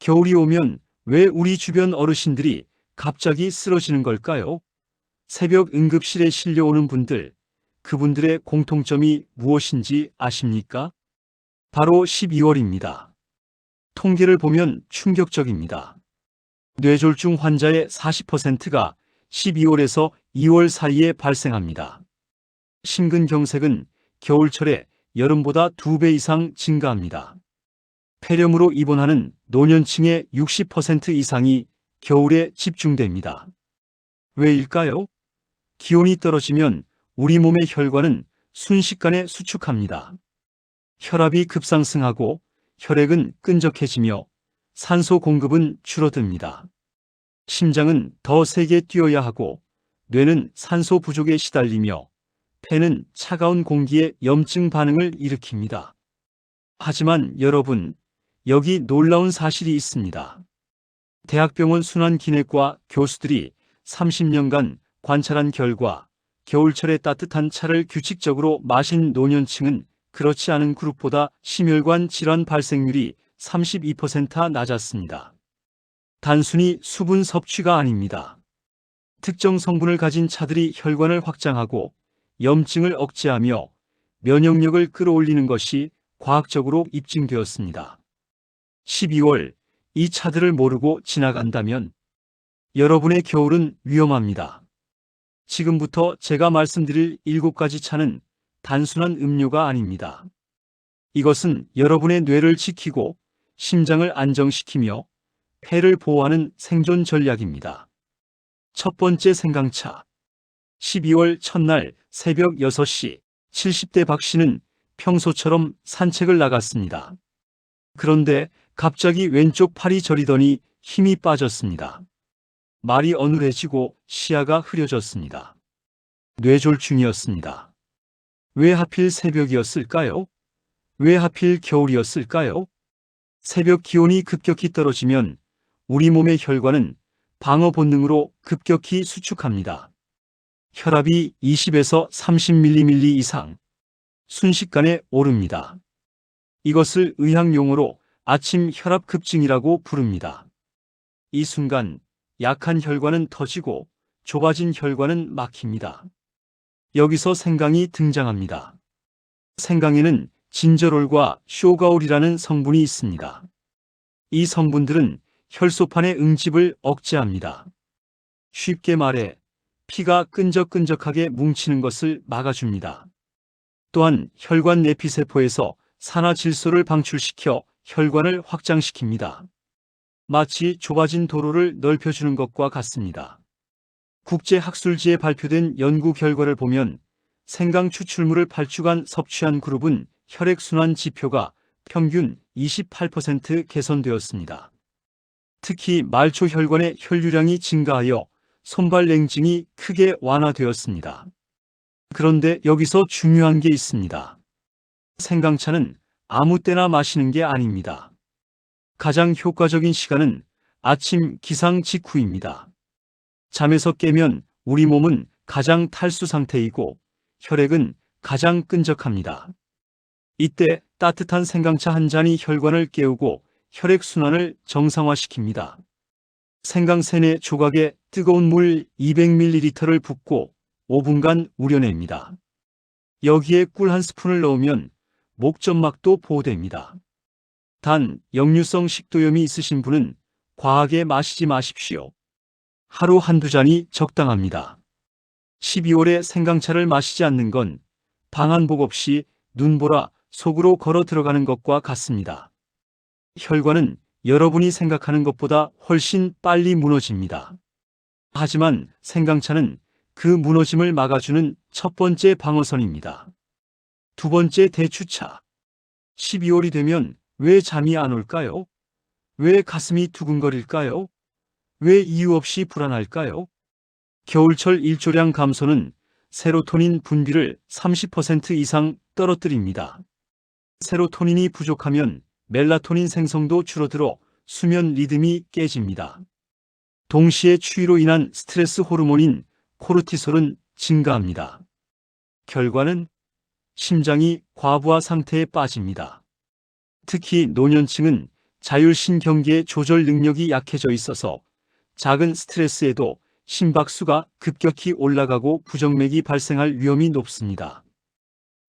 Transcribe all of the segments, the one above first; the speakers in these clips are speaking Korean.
겨울이 오면 왜 우리 주변 어르신들이 갑자기 쓰러지는 걸까요? 새벽 응급실에 실려오는 분들, 그분들의 공통점이 무엇인지 아십니까? 바로 12월입니다. 통계를 보면 충격적입니다. 뇌졸중 환자의 40%가 12월에서 2월 사이에 발생합니다. 심근경색은 겨울철에 여름보다 2배 이상 증가합니다. 폐렴으로 입원하는 노년층의 60% 이상이 겨울에 집중됩니다. 왜일까요? 기온이 떨어지면 우리 몸의 혈관은 순식간에 수축합니다. 혈압이 급상승하고 혈액은 끈적해지며 산소 공급은 줄어듭니다. 심장은 더 세게 뛰어야 하고 뇌는 산소 부족에 시달리며 폐는 차가운 공기에 염증 반응을 일으킵니다. 하지만 여러분, 여기 놀라운 사실이 있습니다. 대학병원 순환 기내과 교수들이 30년간 관찰한 결과 겨울철에 따뜻한 차를 규칙적으로 마신 노년층은 그렇지 않은 그룹보다 심혈관 질환 발생률이 32% 낮았습니다. 단순히 수분 섭취가 아닙니다. 특정 성분을 가진 차들이 혈관을 확장하고 염증을 억제하며 면역력을 끌어올리는 것이 과학적으로 입증되었습니다. 12월 이 차들을 모르고 지나간다면 여러분의 겨울은 위험합니다. 지금부터 제가 말씀드릴 7가지 차는 단순한 음료가 아닙니다. 이것은 여러분의 뇌를 지키고 심장을 안정시키며 폐를 보호하는 생존 전략입니다. 첫 번째 생강차. 12월 첫날 새벽 6시 70대 박 씨는 평소처럼 산책을 나갔습니다. 그런데 갑자기 왼쪽 팔이 저리더니 힘이 빠졌습니다. 말이 어눌해지고 시야가 흐려졌습니다. 뇌졸중이었습니다. 왜 하필 새벽이었을까요? 왜 하필 겨울이었을까요? 새벽 기온이 급격히 떨어지면 우리 몸의 혈관은 방어 본능으로 급격히 수축합니다. 혈압이 20에서 30mm 이상 순식간에 오릅니다. 이것을 의학 용어로 아침 혈압 급증이라고 부릅니다. 이 순간 약한 혈관은 터지고 좁아진 혈관은 막힙니다. 여기서 생강이 등장합니다. 생강에는 진저롤과 쇼가올이라는 성분이 있습니다. 이 성분들은 혈소판의 응집을 억제합니다. 쉽게 말해 피가 끈적끈적하게 뭉치는 것을 막아줍니다. 또한 혈관 내피세포에서 산화질소를 방출시켜 혈관을 확장시킵니다. 마치 좁아진 도로를 넓혀주는 것과 같습니다. 국제학술지에 발표된 연구 결과를 보면 생강 추출물을 8주간 섭취한 그룹은 혈액순환 지표가 평균 28% 개선되었습니다. 특히 말초 혈관의 혈류량이 증가하여 손발 냉증이 크게 완화되었습니다. 그런데 여기서 중요한 게 있습니다. 생강차는 아무 때나 마시는 게 아닙니다. 가장 효과적인 시간은 아침 기상 직후입니다. 잠에서 깨면 우리 몸은 가장 탈수 상태이고 혈액은 가장 끈적합니다. 이때 따뜻한 생강차 한 잔이 혈관을 깨우고 혈액순환을 정상화시킵니다. 생강세네 조각에 뜨거운 물 200ml를 붓고 5분간 우려냅니다. 여기에 꿀 한 스푼을 넣으면 목점막도 보호됩니다. 단, 역류성 식도염이 있으신 분은 과하게 마시지 마십시오. 하루 한두 잔이 적당합니다. 12월에 생강차를 마시지 않는 건 방한복 없이 눈보라 속으로 걸어 들어가는 것과 같습니다. 혈관은 여러분이 생각하는 것보다 훨씬 빨리 무너집니다. 하지만 생강차는 그 무너짐을 막아주는 첫 번째 방어선입니다. 두 번째 대추차. 12월이 되면 왜 잠이 안 올까요? 왜 가슴이 두근거릴까요? 왜 이유 없이 불안할까요? 겨울철 일조량 감소는 세로토닌 분비를 30% 이상 떨어뜨립니다. 세로토닌이 부족하면 멜라토닌 생성도 줄어들어 수면 리듬이 깨집니다. 동시에 추위로 인한 스트레스 호르몬인 코르티솔은 증가합니다. 결과는 심장이 과부하 상태에 빠집니다. 특히 노년층은 자율신경계의 조절 능력이 약해져 있어서 작은 스트레스에도 심박수가 급격히 올라가고 부정맥이 발생할 위험이 높습니다.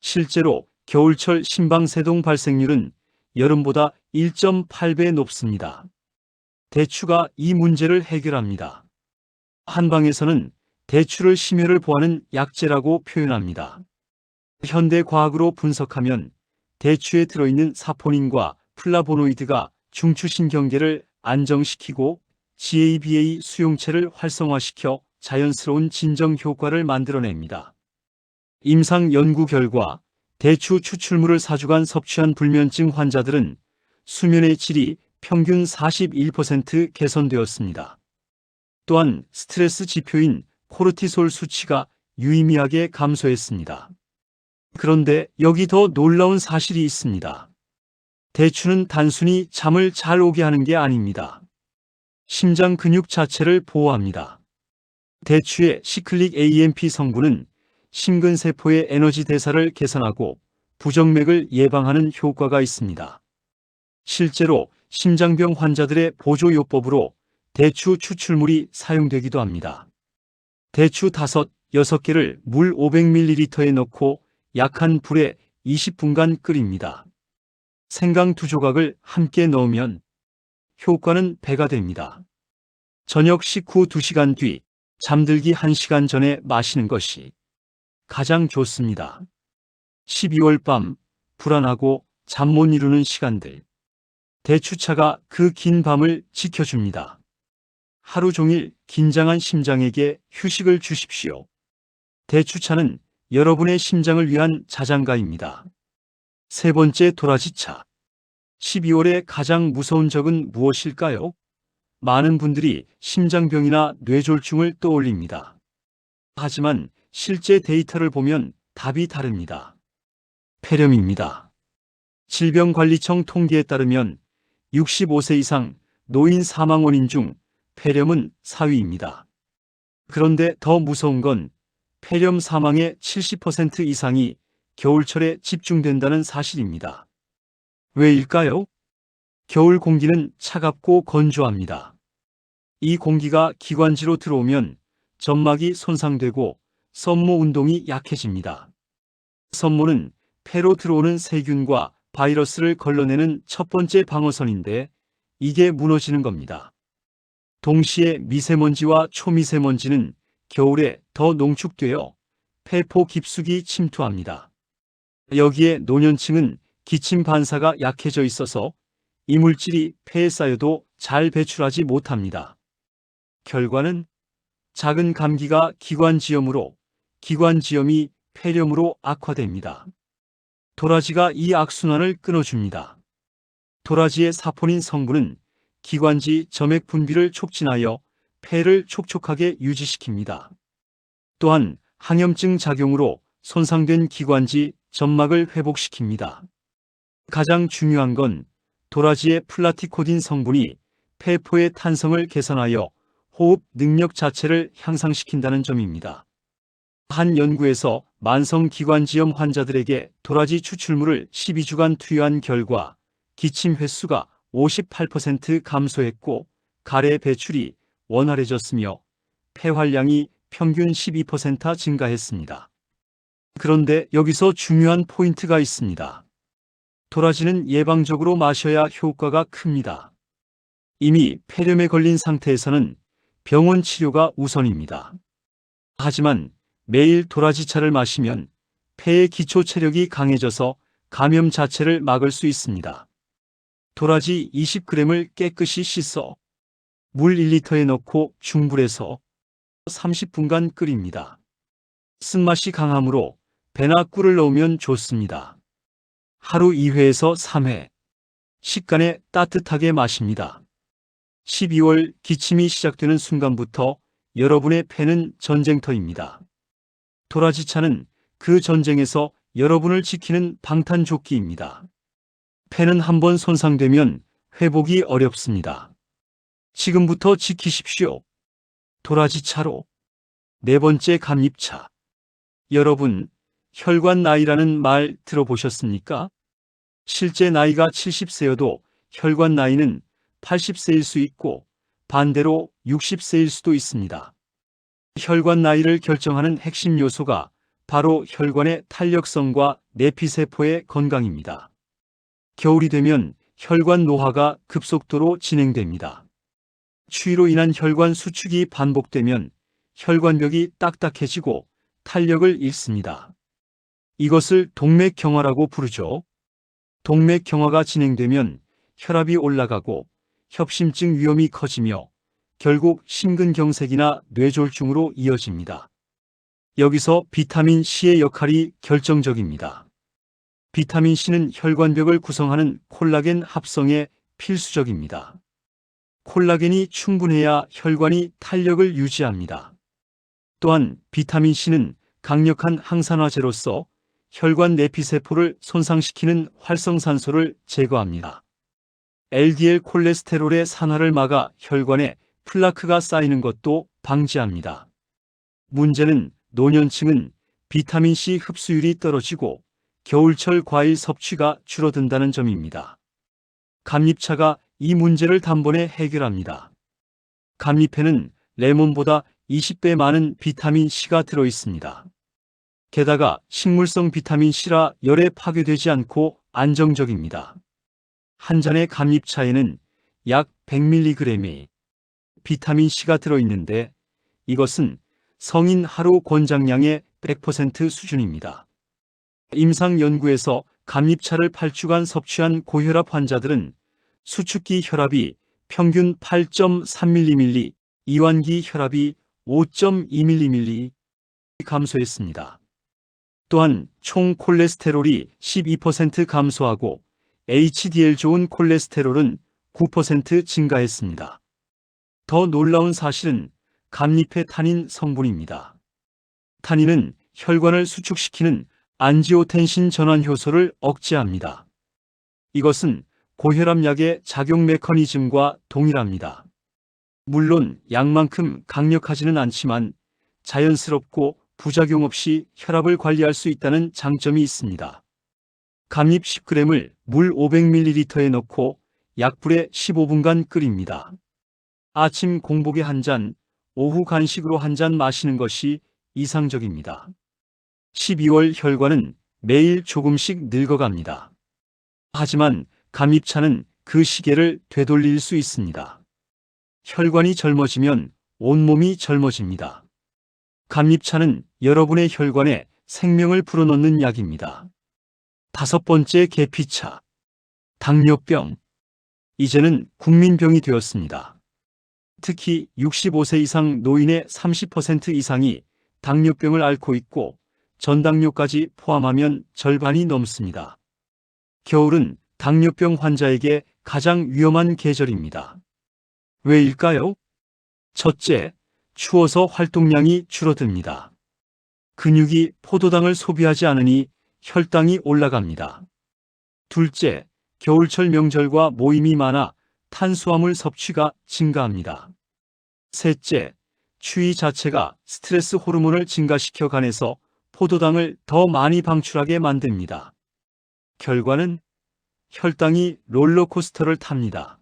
실제로 겨울철 심방세동 발생률은 여름보다 1.8배 높습니다. 대추가 이 문제를 해결합니다. 한방에서는 대추를 심혈을 보하는 약재라고 표현합니다. 현대 과학으로 분석하면 대추에 들어있는 사포닌과 플라보노이드가 중추신경계를 안정시키고 GABA 수용체를 활성화시켜 자연스러운 진정 효과를 만들어냅니다. 임상 연구 결과 대추 추출물을 4주간 섭취한 불면증 환자들은 수면의 질이 평균 41% 개선되었습니다. 또한 스트레스 지표인 코르티솔 수치가 유의미하게 감소했습니다. 그런데 여기 더 놀라운 사실이 있습니다. 대추는 단순히 잠을 잘 오게 하는 게 아닙니다. 심장 근육 자체를 보호합니다. 대추의 시클릭 AMP 성분은 심근세포의 에너지 대사를 개선하고 부정맥을 예방하는 효과가 있습니다. 실제로 심장병 환자들의 보조요법으로 대추 추출물이 사용되기도 합니다. 대추 5, 6개를 물 500ml에 넣고 약한 불에 20분간 끓입니다. 생강 두 조각을 함께 넣으면 효과는 배가 됩니다. 저녁 식후 2시간 뒤 잠들기 1시간 전에 마시는 것이 가장 좋습니다. 12월 밤 불안하고 잠 못 이루는 시간들. 대추차가 그 긴 밤을 지켜줍니다. 하루 종일 긴장한 심장에게 휴식을 주십시오. 대추차는 여러분의 심장을 위한 자장가입니다. 세 번째 도라지차. 12월에 가장 무서운 적은 무엇일까요? 많은 분들이 심장병이나 뇌졸중을 떠올립니다. 하지만 실제 데이터를 보면 답이 다릅니다. 폐렴입니다. 질병관리청 통계에 따르면 65세 이상 노인 사망 원인 중 폐렴은 4위입니다. 그런데 더 무서운 건 폐렴 사망의 70% 이상이 겨울철에 집중된다는 사실입니다. 왜일까요? 겨울 공기는 차갑고 건조합니다. 이 공기가 기관지로 들어오면 점막이 손상되고 섬모 운동이 약해집니다. 섬모는 폐로 들어오는 세균과 바이러스를 걸러내는 첫 번째 방어선인데 이게 무너지는 겁니다. 동시에 미세먼지와 초미세먼지는 겨울에 더 농축되어 폐포 깊숙이 침투합니다. 여기에 노년층은 기침 반사가 약해져 있어서 이물질이 폐에 쌓여도 잘 배출하지 못합니다. 결과는 작은 감기가 기관지염으로, 기관지염이 폐렴으로 악화됩니다. 도라지가 이 악순환을 끊어줍니다. 도라지의 사포닌 성분은 기관지 점액 분비를 촉진하여 폐를 촉촉하게 유지시킵니다. 또한 항염증 작용으로 손상된 기관지 점막을 회복시킵니다. 가장 중요한 건 도라지의 플라티코딘 성분이 폐포의 탄성을 개선하여 호흡 능력 자체를 향상시킨다는 점입니다. 한 연구에서 만성 기관지염 환자들에게 도라지 추출물을 12주간 투여한 결과 기침 횟수가 58% 감소했고 가래 배출이 원활해졌으며 폐활량이 평균 12% 증가했습니다. 그런데 여기서 중요한 포인트가 있습니다. 도라지는 예방적으로 마셔야 효과가 큽니다. 이미 폐렴에 걸린 상태에서는 병원 치료가 우선입니다. 하지만 매일 도라지차를 마시면 폐의 기초 체력이 강해져서 감염 자체를 막을 수 있습니다. 도라지 20g을 깨끗이 씻어 물 1리터에 넣고 중불에서 30분간 끓입니다. 쓴맛이 강하므로 배나 꿀을 넣으면 좋습니다. 하루 2회에서 3회. 식간에 따뜻하게 마십니다. 12월 기침이 시작되는 순간부터 여러분의 폐는 전쟁터입니다. 도라지차는 그 전쟁에서 여러분을 지키는 방탄조끼입니다. 폐는 한번 손상되면 회복이 어렵습니다. 지금부터 지키십시오. 도라지 차로. 네 번째 감립차. 여러분, 혈관 나이라는 말 들어보셨습니까? 실제 나이가 70세여도 혈관 나이는 80세일 수 있고 반대로 60세일 수도 있습니다. 혈관 나이를 결정하는 핵심 요소가 바로 혈관의 탄력성과 내피세포의 건강입니다. 겨울이 되면 혈관 노화가 급속도로 진행됩니다. 추위로 인한 혈관 수축이 반복되면 혈관벽이 딱딱해지고 탄력을 잃습니다. 이것을 동맥경화라고 부르죠. 동맥경화가 진행되면 혈압이 올라가고 협심증 위험이 커지며 결국 심근경색이나 뇌졸중으로 이어집니다. 여기서 비타민 C의 역할이 결정적입니다. 비타민 C는 혈관벽을 구성하는 콜라겐 합성에 필수적입니다. 콜라겐이 충분해야 혈관이 탄력을 유지합니다. 또한 비타민 C는 강력한 항산화제로서 혈관 내피세포를 손상시키는 활성산소를 제거합니다. LDL 콜레스테롤의 산화를 막아 혈관에 플라크가 쌓이는 것도 방지합니다. 문제는 노년층은 비타민C 흡수율이 떨어지고 겨울철 과일 섭취가 줄어든다는 점입니다. 감잎차가 이 문제를 단번에 해결합니다. 감잎에는 레몬보다 20배 많은 비타민C가 들어 있습니다. 게다가 식물성 비타민C라 열에 파괴되지 않고 안정적입니다. 한 잔의 감잎차에는 약 100mg의 비타민C가 들어있는데 이것은 성인 하루 권장량의 100% 수준입니다. 임상 연구에서 감잎차를 8주간 섭취한 고혈압 환자들은 수축기 혈압이 평균 8.3mm밀리, 이완기 혈압이 5.2mm밀리 감소했습니다. 또한 총 콜레스테롤이 12% 감소하고 HDL 좋은 콜레스테롤은 9% 증가했습니다. 더 놀라운 사실은 감잎의 탄닌 성분입니다. 탄닌은 혈관을 수축시키는 안지오텐신 전환 효소를 억제합니다. 이것은 고혈압약의 작용 메커니즘과 동일합니다. 물론 약만큼 강력하지는 않지만 자연스럽고 부작용 없이 혈압을 관리할 수 있다는 장점이 있습니다. 감잎 10g을 물 500ml에 넣고 약불에 15분간 끓입니다. 아침 공복에 한 잔, 오후 간식으로 한 잔 마시는 것이 이상적입니다. 12월 혈관은 매일 조금씩 늙어갑니다. 하지만 감잎차는 그 시계를 되돌릴 수 있습니다. 혈관이 젊어지면 온몸이 젊어집니다. 감잎차는 여러분의 혈관에 생명을 불어넣는 약입니다. 다섯 번째 계피차. 당뇨병. 이제는 국민병이 되었습니다. 특히 65세 이상 노인의 30% 이상이 당뇨병을 앓고 있고 전당뇨까지 포함하면 절반이 넘습니다. 겨울은 당뇨병 환자에게 가장 위험한 계절입니다. 왜일까요? 첫째, 추워서 활동량이 줄어듭니다. 근육이 포도당을 소비하지 않으니 혈당이 올라갑니다. 둘째, 겨울철 명절과 모임이 많아 탄수화물 섭취가 증가합니다. 셋째, 추위 자체가 스트레스 호르몬을 증가시켜 간에서 포도당을 더 많이 방출하게 만듭니다. 결과는 혈당이 롤러코스터를 탑니다.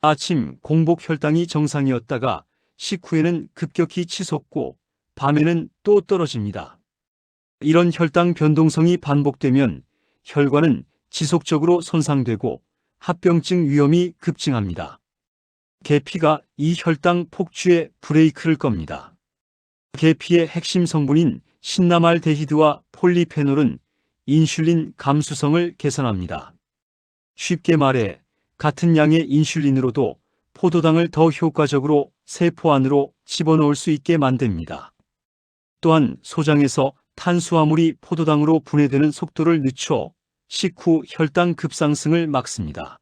아침 공복 혈당이 정상이었다가 식후에는 급격히 치솟고 밤에는 또 떨어집니다. 이런 혈당 변동성이 반복되면 혈관은 지속적으로 손상되고 합병증 위험이 급증합니다. 계피가 이 혈당 폭주에 브레이크를 겁니다. 계피의 핵심 성분인 신나말데히드와 폴리페놀은 인슐린 감수성을 개선합니다. 쉽게 말해 같은 양의 인슐린으로도 포도당을 더 효과적으로 세포 안으로 집어넣을 수 있게 만듭니다. 또한 소장에서 탄수화물이 포도당으로 분해되는 속도를 늦춰 식후 혈당 급상승을 막습니다.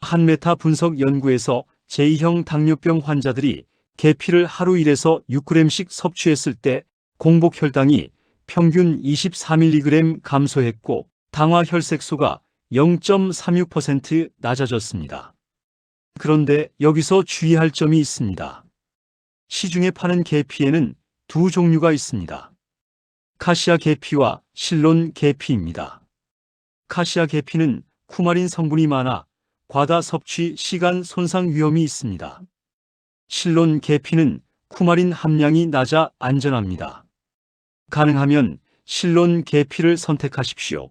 한 메타 분석 연구에서 제2형 당뇨병 환자들이 계피를 하루 1에서 6g씩 섭취했을 때 공복 혈당이 평균 24mg 감소했고 당화 혈색소가 0.36% 낮아졌습니다. 그런데 여기서 주의할 점이 있습니다. 시중에 파는 계피에는 두 종류가 있습니다. 카시아 계피와 실론 계피입니다. 카시아 계피는 쿠마린 성분이 많아 과다 섭취 시간 손상 위험이 있습니다. 실론 계피는 쿠마린 함량이 낮아 안전합니다. 가능하면 실론 계피를 선택하십시오.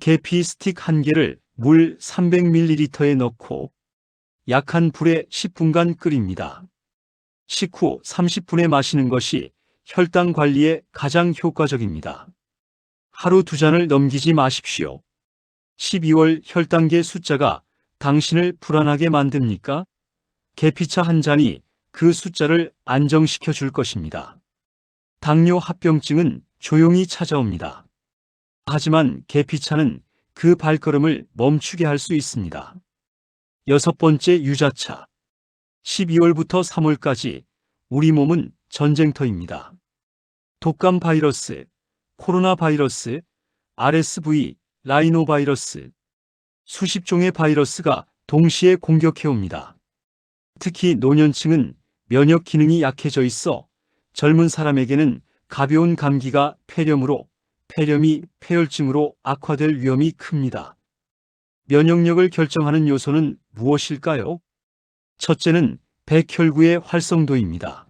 계피 스틱 1개를 물 300ml에 넣고 약한 불에 10분간 끓입니다. 식후 30분에 마시는 것이 혈당 관리에 가장 효과적입니다. 하루 두 잔을 넘기지 마십시오. 12월 혈당계 숫자가 당신을 불안하게 만듭니까? 계피차 한 잔이 그 숫자를 안정시켜 줄 것입니다. 당뇨 합병증은 조용히 찾아옵니다. 하지만 계피차는 그 발걸음을 멈추게 할 수 있습니다. 여섯 번째 유자차. 12월부터 3월까지 우리 몸은 전쟁터입니다. 독감 바이러스, 코로나 바이러스, RSV, 라이노 바이러스, 수십 종의 바이러스가 동시에 공격해 옵니다. 특히 노년층은 면역 기능이 약해져 있어 젊은 사람에게는 가벼운 감기가 폐렴으로, 폐렴이 폐혈증으로 악화될 위험이 큽니다. 면역력을 결정하는 요소는 무엇일까요? 첫째는 백혈구의 활성도입니다.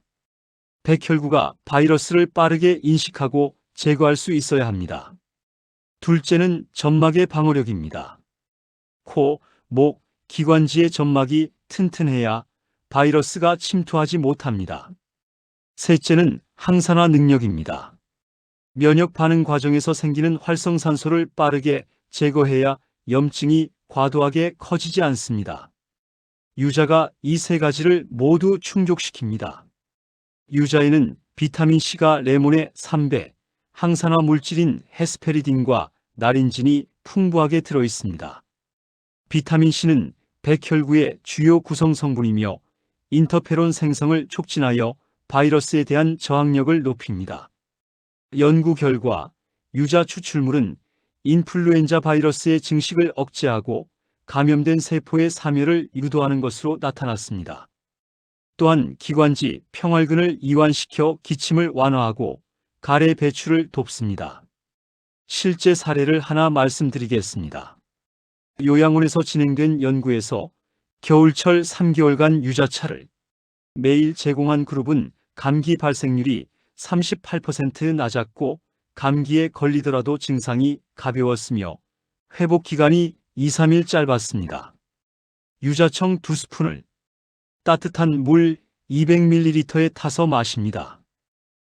백혈구가 바이러스를 빠르게 인식하고 제거할 수 있어야 합니다. 둘째는 점막의 방어력입니다. 코, 목, 기관지의 점막이 튼튼해야 바이러스가 침투하지 못합니다. 셋째는 항산화 능력입니다. 면역 반응 과정에서 생기는 활성산소를 빠르게 제거해야 염증이 과도하게 커지지 않습니다. 유자가 이 세 가지를 모두 충족시킵니다. 유자에는 비타민C가 레몬의 3배, 항산화 물질인 헤스페리딘과 나린진이 풍부하게 들어 있습니다. 비타민C는 백혈구의 주요 구성 성분이며 인터페론 생성을 촉진하여 바이러스에 대한 저항력을 높입니다. 연구 결과 유자 추출물은 인플루엔자 바이러스의 증식을 억제하고 감염된 세포의 사멸을 유도하는 것으로 나타났습니다. 또한 기관지 평활근을 이완시켜 기침을 완화하고 가래 배출을 돕습니다. 실제 사례를 하나 말씀드리겠습니다. 요양원에서 진행된 연구에서 겨울철 3개월간 유자차를 매일 제공한 그룹은 감기 발생률이 38% 낮았고 감기에 걸리더라도 증상이 가벼웠으며 회복 기간이 2, 3일 짧았습니다. 유자청 2스푼을 따뜻한 물 200ml에 타서 마십니다.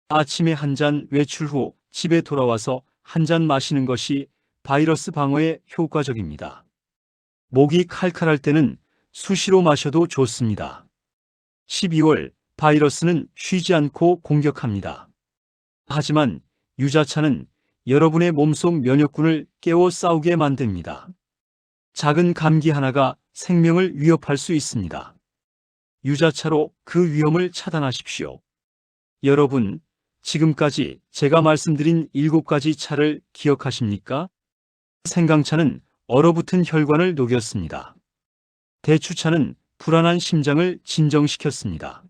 아침에 한 잔 외출 후 집에 돌아와서 한 잔 마시는 것이 바이러스 방어에 효과적입니다. 목이 칼칼할 때는 수시로 마셔도 좋습니다. 12월 바이러스는 쉬지 않고 공격합니다. 하지만 유자차는 여러분의 몸속 면역군을 깨워 싸우게 만듭니다. 작은 감기 하나가 생명을 위협할 수 있습니다. 유자차로 그 위험을 차단하십시오. 여러분, 지금까지 제가 말씀드린 7가지 차를 기억하십니까? 생강차는 얼어붙은 혈관을 녹였습니다. 대추차는 불안한 심장을 진정시켰습니다.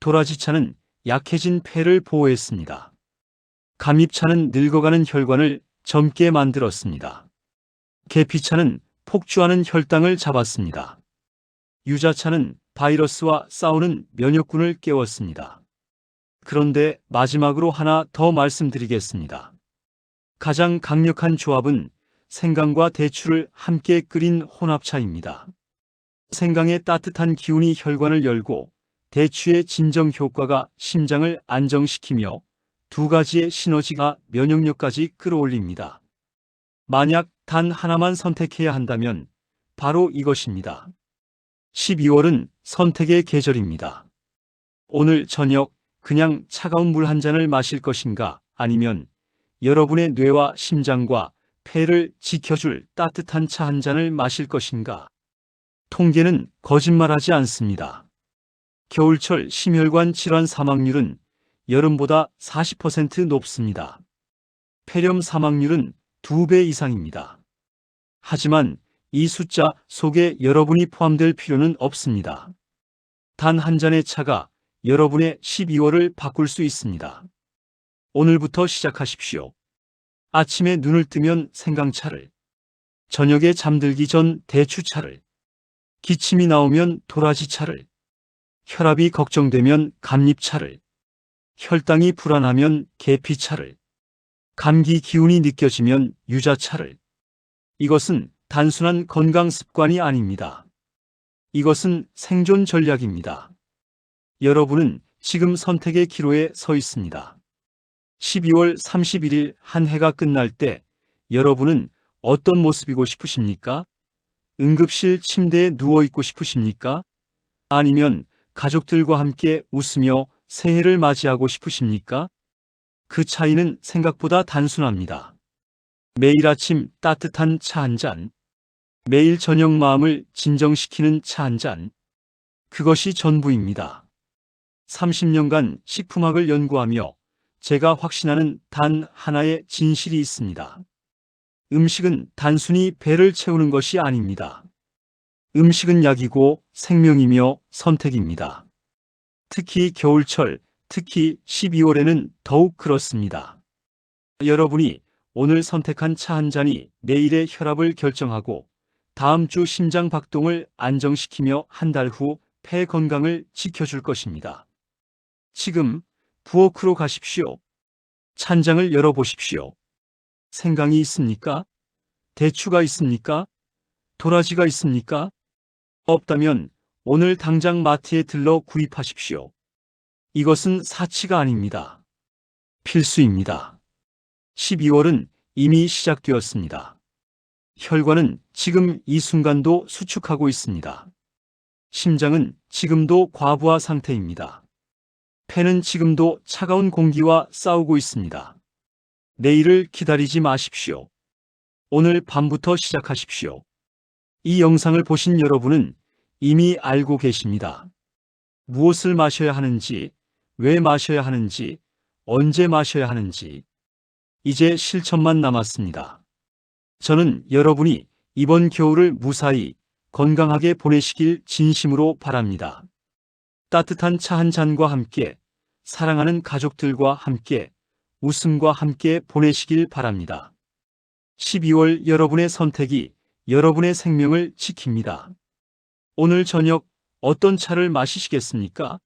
도라지차는 약해진 폐를 보호했습니다. 감잎차는 늙어가는 혈관을 젊게 만들었습니다. 계피차는 폭주하는 혈당을 잡았습니다. 유자차는 바이러스와 싸우는 면역군을 깨웠습니다. 그런데 마지막으로 하나 더 말씀드리겠습니다. 가장 강력한 조합은 생강과 대추를 함께 끓인 혼합차입니다. 생강의 따뜻한 기운이 혈관을 열고 대추의 진정 효과가 심장을 안정시키며 두 가지의 시너지가 면역력까지 끌어올립니다. 만약 단 하나만 선택해야 한다면 바로 이것입니다. 12월은 선택의 계절입니다. 오늘 저녁 그냥 차가운 물 한 잔을 마실 것인가 아니면 여러분의 뇌와 심장과 폐를 지켜줄 따뜻한 차 한 잔을 마실 것인가? 통계는 거짓말하지 않습니다. 겨울철 심혈관 질환 사망률은 여름보다 40% 높습니다. 폐렴 사망률은 2배 이상입니다. 하지만 이 숫자 속에 여러분이 포함될 필요는 없습니다. 단 한 잔의 차가 여러분의 12월을 바꿀 수 있습니다. 오늘부터 시작하십시오. 아침에 눈을 뜨면 생강차를, 저녁에 잠들기 전 대추차를, 기침이 나오면 도라지차를, 혈압이 걱정되면 감립차를, 혈당이 불안하면 계피차를, 감기 기운이 느껴지면 유자차를. 이것은 단순한 건강 습관이 아닙니다. 이것은 생존 전략입니다. 여러분은 지금 선택의 기로에 서 있습니다. 12월 31일 한 해가 끝날 때 여러분은 어떤 모습이고 싶으십니까? 응급실 침대에 누워 있고 싶으십니까? 아니면 가족들과 함께 웃으며 새해를 맞이하고 싶으십니까? 그 차이는 생각보다 단순합니다. 매일 아침 따뜻한 차 한 잔, 매일 저녁 마음을 진정시키는 차 한 잔, 그것이 전부입니다. 30년간 식품학을 연구하며 제가 확신하는 단 하나의 진실이 있습니다. 음식은 단순히 배를 채우는 것이 아닙니다. 음식은 약이고 생명이며 선택입니다. 특히 겨울철, 특히 12월에는 더욱 그렇습니다. 여러분이 오늘 선택한 차 한 잔이 내일의 혈압을 결정하고 다음 주 심장 박동을 안정시키며 한 달 후 폐 건강을 지켜줄 것입니다. 지금 부엌으로 가십시오. 찬장을 열어보십시오. 생강이 있습니까? 대추가 있습니까? 도라지가 있습니까? 없다면 오늘 당장 마트에 들러 구입하십시오. 이것은 사치가 아닙니다. 필수입니다. 12월은 이미 시작되었습니다. 혈관은 지금 이 순간도 수축하고 있습니다. 심장은 지금도 과부하 상태입니다. 폐는 지금도 차가운 공기와 싸우고 있습니다. 내일을 기다리지 마십시오. 오늘 밤부터 시작하십시오. 이 영상을 보신 여러분은 이미 알고 계십니다. 무엇을 마셔야 하는지, 왜 마셔야 하는지, 언제 마셔야 하는지. 이제 실천만 남았습니다. 저는 여러분이 이번 겨울을 무사히 건강하게 보내시길 진심으로 바랍니다. 따뜻한 차 한 잔과 함께 사랑하는 가족들과 함께 웃음과 함께 보내시길 바랍니다. 12월 여러분의 선택이 여러분의 생명을 지킵니다. 오늘 저녁 어떤 차를 마시시겠습니까?